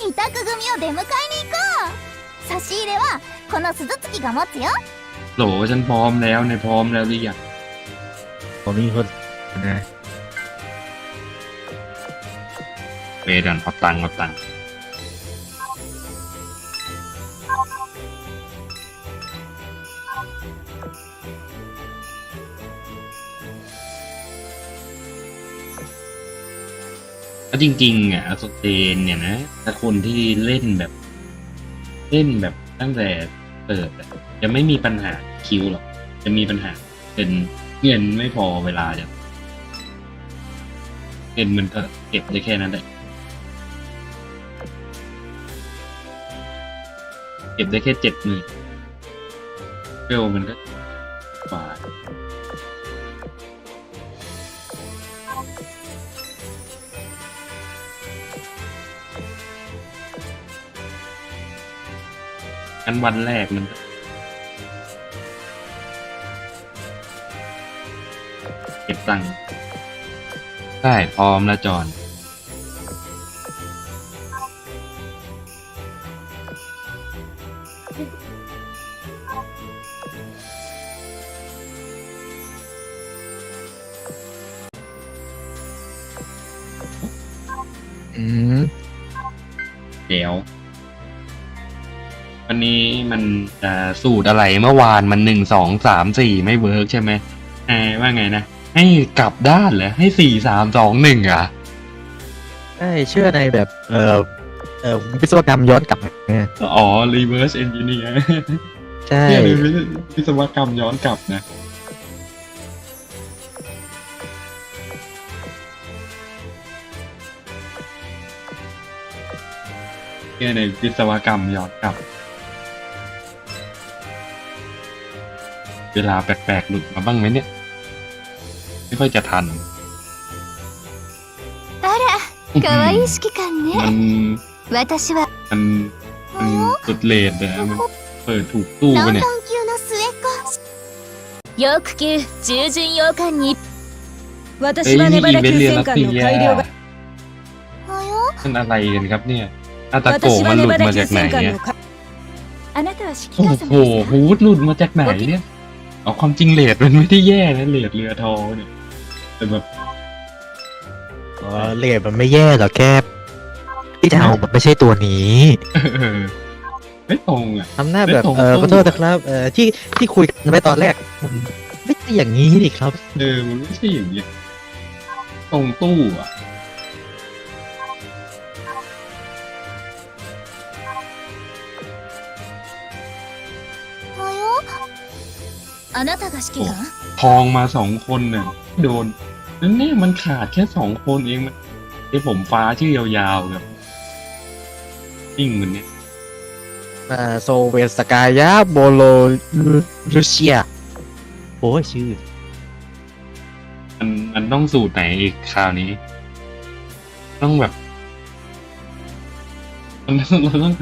委託組を出迎えに行こう差し入れはこの鈴月が持つよ โหลฉันพร้อมแล้วในพร้อมแล้วหรือยัง ผมมีคนนะ เวดันเอาตังค์เอาตังค์ แล้วจริงๆอะอโซเทนเนี่ยนะถ้าคนที่เล่นแบบ เล่นแบบตั้งแต่เปิดอะจะไม่มีปัญหาคิวหรอก จะมีปัญหาเป็นเงินไม่พอเวลาจะเงินมันก็เก็บได้แค่นั้นแหละเก็บได้แค่เจ็ดหมื่นเวลมันก็กว่า อันวันแรกมันก็เก็บตังค์ได้พร้อมแล้วจอนอืมเดี๋ยว วันนี้มันจะสูตรอะไรเมื่อวานมันหนึ่งสองสามสี่ไม่เวิร์กใช่ไหมแอว่าไงนะ ให้กลับด้านเหรอให้สี่สามสองหนึ่งอะใช่เชื่อในแบบ เออเออวิศวกรรมย้อนกลับมาไงอ๋อ reverse engineer ใช่เนี่ยเป็นวิศวกรรมย้อนกลับนะเนี่ยในวิศวกรรมย้อนกลับ เวลาแปลกๆหลุดมาบ้างไหมเนี่ย ไม่ค่อยจะทัน あら可愛い指揮官 มั ね น 私は มันมันสุดเลทเลยอะมันเปิดถูกตู้ไปะเนี่ย ロンドン級の末っ子ヨーク級従順洋艦に เอ้ย 私は นี่ ネバ อี ダ เวนต์ 級 เรียน 戦 รัส 艦 เซี の ย 改良が はよ มันอะไรกันครับเนี่ยอาตาโกะ 私 มั は นห ネ ลุด バダ มา 級 จากไหน 戦艦 เนี่ย のかあなたは指揮 โอ้ 官 โห 様ですか ฮูดหลุดมาจากไหนเนี่ย เอาความจริงเลดมันไม่ได้แย่นะเลดเรือทอเนี่ยแต่แบบอ๋อเลดมันไม่แย่หรอกแค่ที่จะเอามันไม่ใช่ตัวนี้เออไม่ตรงอะทำหน้าแบบไม่ตรงเออตู้ขอโทษนะครับเออที่ที่คุยกันไปตอนแรกมันไม่ใช่อย่างนี้นี่ครับเออมันไม่ใช่อย่างเงี้ยตรงตู้อะ あなたが指揮官 ทองมาสองคนน่ะ โดนนั่นเนี่ยมันขาดแค่สองคนเองมันที่ผมฟ้าชื่อยาวๆแบบยิ่งเหมือนเนี้ย อ่าโซเวตสกายาโบโลรูเซีย โอ้ยชื่อ มันมันต้องสูตรไหนอีกคราวนี้ ต้องแบบ มันเราต้อง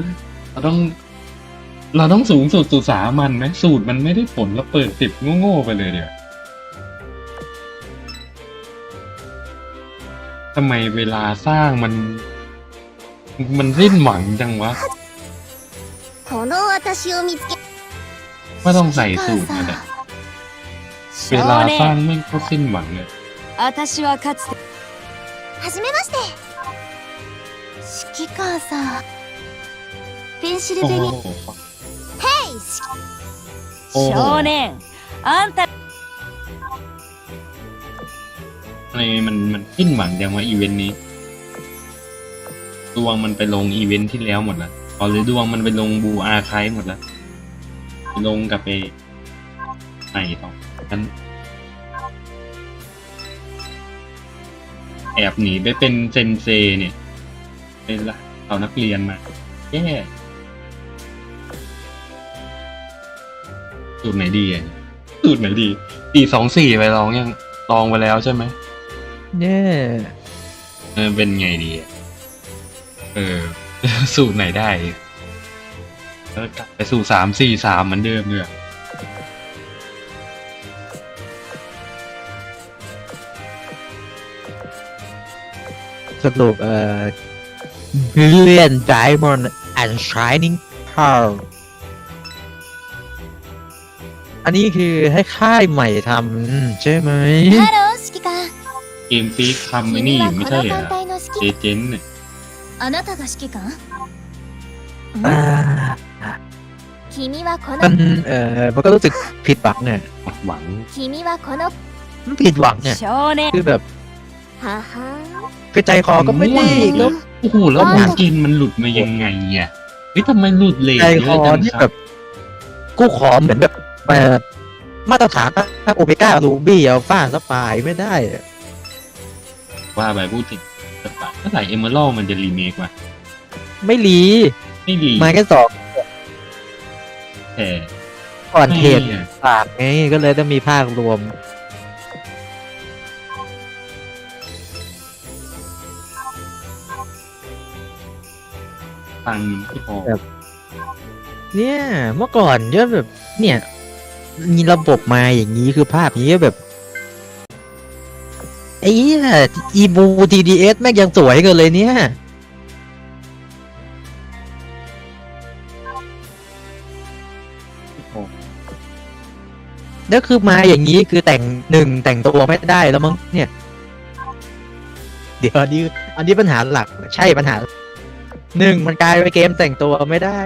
เราต้อง เราต้องสูงสุดสุดสามันไหมสูตรมันไม่ได้ผลเราเปิดสิบโง่ๆไปเลยเดี๋ยวทำไมเวลาสร้างมัน มันสิ้นหวังจังวะ この私を見つけ ว่าต้องใส่สูตรมาแต่เวลา 少 สร้าง 年 ไม่งก็สิ้นหวังเลย 私はかつてはじめまして指揮官さんペンシル โอ้ ベ โห ニー ヘイ指揮おー少年あんた อะไรมันมันสิ้นหวังจังวะอีเวนต์นี้ดวงมันไปลงอีเวนต์ที่แล้วหมดแล้วอ๋อหรือดวงมันไปลงบูอาร์ไคหมดแล้วไปลงกับไปไหนต่อนั้นแอบหนีไปเป็นเซนเซเนี่ยเป็นละเอานักเรียนมาแย่ สูตรไหนดีอะสูตรไหนดีสี่สองสี่ไปลองยังลองไปแล้วใช่ไหมเนี่ยเออเป็นไงดีอะเออ สูตรไหนได้แล้วกลับไปสู่สามสี่สามเหมือนเดิมเลยอะสรุปเอ่อ Brilliant Diamond and Shining Pearl อันนี้คือให้ค่ายใหม่ทำใช่ไหม ハロー指揮官 เกมฟิกทำไอ้นี่อยู่ไม่ใช่เหรอ 艦隊の เอ 指揮 เจนต์เนี่ย あなたが指揮官 อ่า 君はこ มัน の เออมันก็รู้สึกผิดหวังเนี่ย หวัง 君はこの มันผิดหวังเนี่ย 少年 คือแบบ はは คือใจคอก็ไม่ดี ม่วง แล้ว โอ้โหแล้วมันกินมันหลุดมายังไงอ่ะเฮ้ยทำไมหลุดเลท ใจ เย คอ อะจัง นี่ ค แบ รับบ กูขอเหมือนแบบ เอ่อมาตรฐานถ้าโอเมก้าลูบี้อัลฟาสปายไม่ได้อะว่าไปพูดถึงสปาเมื่อไหร่เอเมอรัลมันจะรีเมคว่ะไม่รีไม่รีมาแค่สองแต่ก่อนเทรดไม่อะฝากไงก็เลยต้องมีภาครวมตังค์มันไม่พอแบบเนี่ย เมื่อก่อนก็แบบเนี่ย มีระบบมาอย่างนี้คือภาพนี้ก็แบบไอ้เหี้ยอีบูทีดีเอสแม่งยังสวยกันเลยเนี่ยไม่พอแล้วคือมาอย่างนี้คือแต่งหนึ่งแต่งตัวไม่ได้แล้วมั้งเนี่ย เดี๋ยวอันนี้อันนี้ปัญหาหลัก ใช่ปัญหาหนึ่งมันกลายเป็นเกมแต่งตัวไม่ได้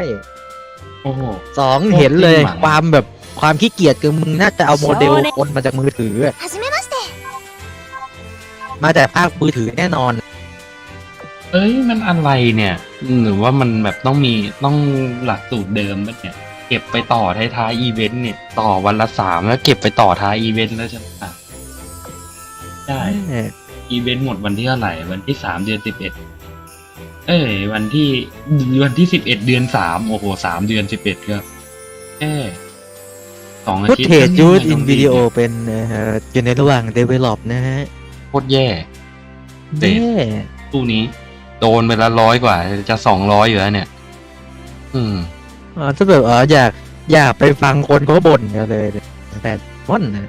โอ้โหสองโคตรเห็นเลยสิ้นหวังความแบบ ความขี้เกียจคือมึงน่าจะเอาโมเดลคนมาจากมือถือ มาจากภาคมือถือแน่นอน เอ้ยมันอะไรเนี่ย หรือว่ามันแบบต้องมีต้องหลักสูตรเดิมปะเนี่ย เก็บไปต่อท้ายๆอีเวนต์เนี่ย ต่อวันละสามแล้วเก็บไปต่อท้ายอีเวนต์แล้วใช่ไหมได้ อีเวนต์หมดวันที่เท่าไหร่ วันที่สามเดือนสิบเอ็ดเอ้ยวันที่วันที่สิบเอ็ดเดือนสามโอ้โหสามเดือนสิบเอ็ดครับเอ้ สองอาฟุตทิตย์เทจยูดก็อินไม่วิดีโอต้งเป็นเอ่ออยู่ในระหว่าง develop นะฮะโคตรแย่ เด็ด แย่ตู้นี้ โดนไปละร้อยกว่า จะสองร้อยอยู่แล้วเนี่ย อืม อ๋อถ้าแบบอ๋ออยากอยากไปฟังคนเขาบ่นกันเลยแต่ม่อนนะ